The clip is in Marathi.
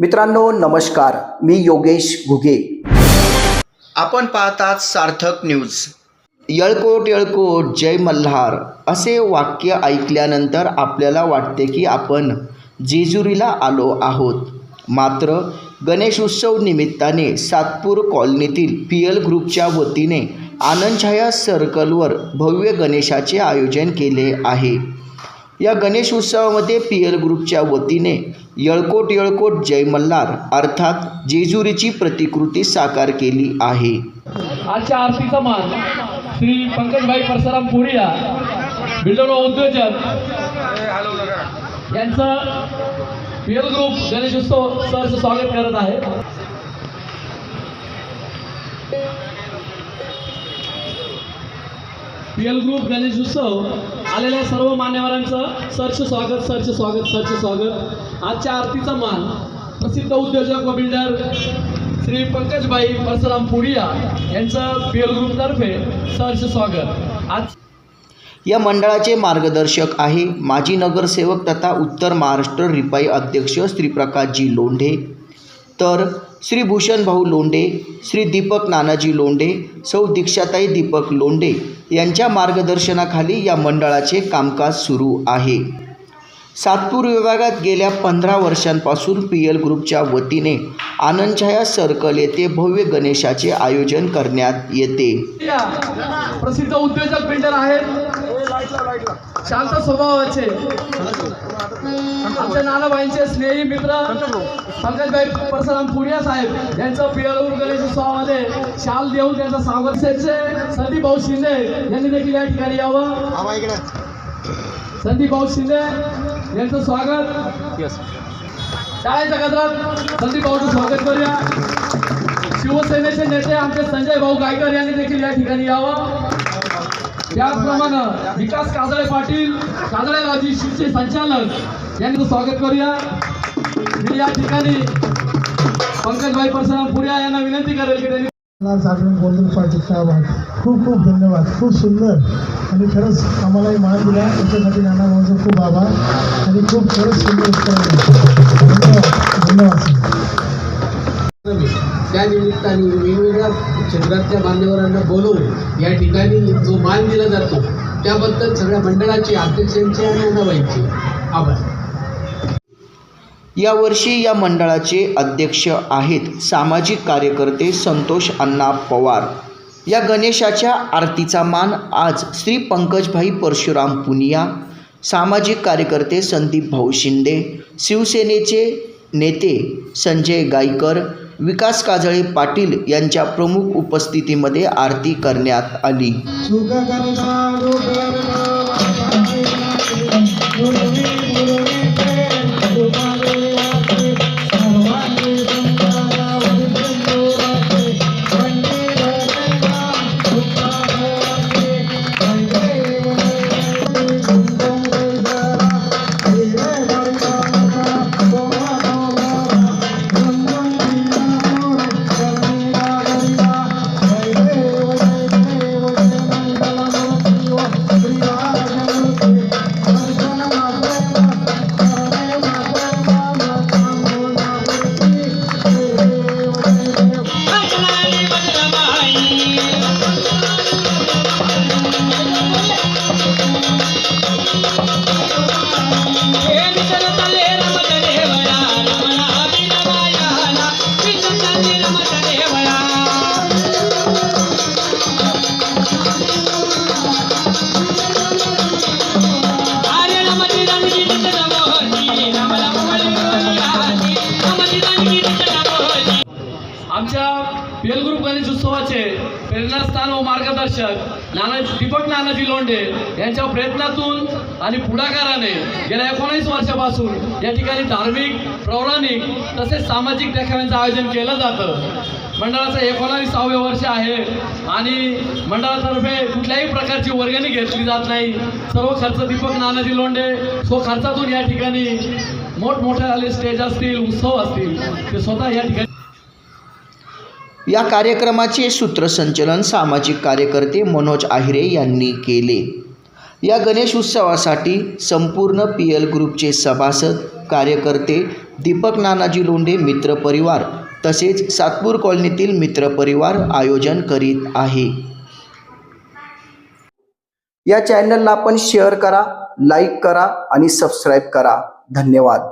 मित्रांनो नमस्कार. मी योगेश घुगे. आपण पाहतात सार्थक न्यूज. यळकोट यळकोट जय मल्हार. असे वाक्य ऐकल्यानंतर आपल्याला वाटते की आपण जेजुरीला आलो आहोत. मात्र गणेश उत्सव निमित्ताने सातपूर कॉलनीतील पी एल ग्रुपच्या वतीने आनंदछाया सर्कलवर भव्य गणेशाचे आयोजन केले आहे. या गणेश उत्सवामध्ये पी एल ग्रुपच्या वतीने यळकोट यळकोट जय मल्हार अर्थात जेजुरीची प्रतिकृती साकार केली आहे. आजच्या आरतीचा मान श्री पंकजभाई परशुराम पुरिया बिल्डर उद्योजक यांचं पीएल ग्रुप गणेशोत्सव सरचं स्वागत करत आहे. पीएल ग्रुप गणेशोत्सव आलेल्या सर्व मान्यवरांचं सरच स्वागत सरच स्वागत सरच स्वागत. आजच्या आरतीचा मान प्रसिद्ध उद्योजक व बिल्डर श्री पंकजबाई परशुराम पुरिया यांचं पीएल ग्रुपतर्फे सहर्ष स्वागत. आज या मंडळाचे मार्गदर्शक आहे माजी नगरसेवक तथा उत्तर महाराष्ट्र रिपाई अध्यक्ष श्री प्रकाशजी लोंढे. तर श्री भूषण भाऊ श्री दीपक नानाजी लोंडे सौ दीक्षाताई दीपक लोंडे यांच्या मार्गदर्शनाखाली या मंडळाचे कामकाज सुरू आहे. सातपूर विभागात गेल्या पंधरा वर्षांपासून पी एल ग्रुपच्या वतीने आनंदछाया सर्कल येथे भव्य गणेशाचे आयोजन करण्यात येते. प्रसिद्ध उद्योजक बिल्डर आहेत. शांत स्वभावाचे आमच्या नानाबाईंचे स्नेही मित्र पंकजभाई परशुराम पुरिया साहेब यांचं पियलूर गणेश उत्सवामध्ये शाल देऊन त्यांचं स्वागत संदीप भाऊ शिंदे यांनी देखील या ठिकाणी यावं. संदीप भाऊ शिंदे यांचं स्वागत. शाळेच्या गजरात संदीप भाऊचं स्वागत करूया. शिवसेनेचे नेते आमचे संजय भाऊ गायकर यांनी देखील या ठिकाणी यावं. त्याचप्रमाणे विकास काजळे पाटील काजळे लॉजिस्टिकचे संचालक यांचं स्वागत करूया. मी या ठिकाणी पंकजभाई परशुराम पुरिया यांना विनंती करेल की त्यांनी खूप खूप धन्यवाद. खूप सुंदर. आणि खरंच आम्हालाही मान दिला. त्याच्यासाठी नाना भाऊचा खूप आभार. आणि खूप खरंच सुंदर. धन्यवाद. त्या निमित्ताने वेगवेगळ्या क्षेत्रातल्या मान्यवरांना बोलवून या ठिकाणी जो मान दिला जातो त्याबद्दल सगळ्या मंडळाची अध्यक्षांची आणि अनाबाईंची आभार. यावर्षी या मंडळाचे अध्यक्ष आहेत सामाजिक कार्यकर्ते संतोष अण्णा पवार. या गणेशाच्या आरतीचा मान आज श्री पंकजभाई परशुराम पुनिया सामाजिक कार्यकर्ते संदीप भाऊ शिंदे शिवसेनेचे नेते संजय गायकर विकास काजळे पाटील यांच्या प्रमुख उपस्थितीमध्ये आरती करण्यात आली. आमच्या पेल ग्रुप गणेश उत्सवाचे प्रेरणास्थान व मार्गदर्शक नाना दीपक नानाजी लोंढे यांच्या प्रयत्नातून आणि पुढाकाराने गेल्या एकोणीस वर्षापासून या ठिकाणी धार्मिक पौराणिक तसेच सामाजिक देखाव्यांचं आयोजन केलं जातं. मंडळाचं एकोणावीसावे वर्ष आहे आणि मंडळातर्फे कुठल्याही प्रकारची वर्गणी घेतली जात नाही. सर्व खर्च दीपक नानाजी लोंढे सो खर्चातून या ठिकाणी मोठमोठे आले स्टेज असतील उत्सव असतील ते स्वतः या ठिकाणी या कार्यक्रमाचे सूत्रसंचलन सामाजिक कार्यकर्ते मनोज आहिरे यांनी केले. या गणेश उत्सवासाठी संपूर्ण पी एल ग्रुपचे सभासद कार्यकर्ते दीपक नानाजी लोंढे मित्र परिवार तसेच सातपूर कॉलनीतील मित्र परिवार आयोजन करीत आहे. या चॅनलला आपण शेअर करा लाईक करा आणि सबस्क्राईब करा. धन्यवाद.